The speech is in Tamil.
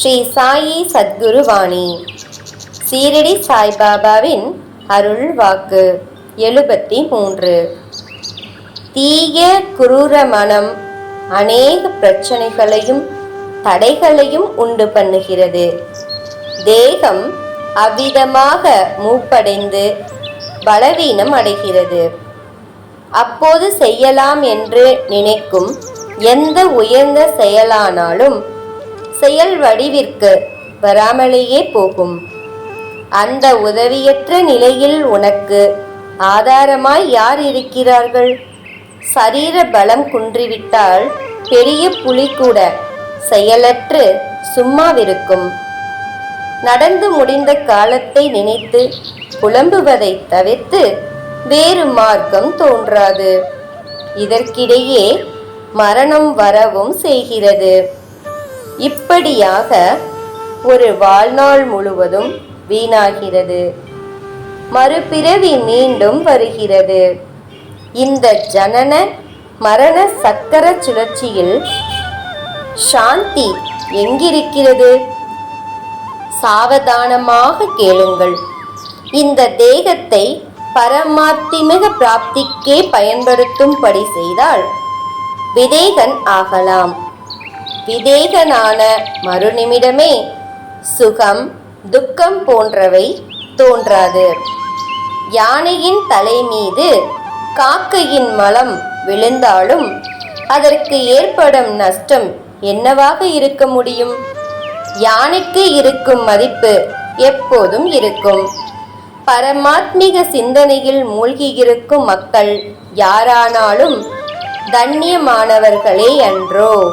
ஸ்ரீ சாயி சத்குருவாணி. சீரடி சாய்பாபாவின் அருள் வாக்கு எழுபத்தி மூன்று தீய குரூர மனம் அநேக பிரச்சனைகளையும் தடைகளையும் உண்டு பண்ணுகிறது. தேகம் அவ்விதமாக மூப்படைந்து பலவீனம் அடைகிறது. அப்போது செய்யலாம் என்று நினைக்கும் எந்த உயர்ந்த செயலானாலும் செயல் வடிவிற்கு வராமலேயே போகும். அந்த உதவியற்ற நிலையில் உனக்கு ஆதாரமாய் யார் இருக்கிறார்கள்? சரீர பலம் குன்றிவிட்டால் பெரிய புலி கூட செயலற்று சும்மாவிருக்கும். நடந்து முடிந்த காலத்தை நினைத்து புலம்புவதை தவிர்த்து வேறு மார்க்கம் தோன்றாது. இதற்கிடையே மரணம் வரவும் செய்கிறது. இப்படியாக ஒரு வாழ்நாள் முழுவதும் வீணாகிறது. மறுபிறவி மீண்டும் வருகிறது. இந்த ஜனன மரண சக்கர சுழற்சியில் சாந்தி எங்கிருக்கிறது? சாவதானமாக கேளுங்கள். இந்த தேகத்தை பரமாத்திமிக பிராப்திக்கே பயன்படுத்தும்படி செய்தால் விதேகன் ஆகலாம். விதேகனான மறுநிமிடமே சுகம் துக்கம் போன்றவை தோன்றாது. யானையின் தலை மீது காக்கையின் மலம் விழுந்தாலும் அதற்கு ஏற்படும் நஷ்டம் என்னவாக இருக்க முடியும்? யானைக்கு இருக்கும் மதிப்பு எப்போதும் இருக்கும். பரமாத்மிக சிந்தனையில் மூழ்கியிருக்கும் மக்கள் யாரானாலும் தண்ணியமானவர்களே அன்றோ.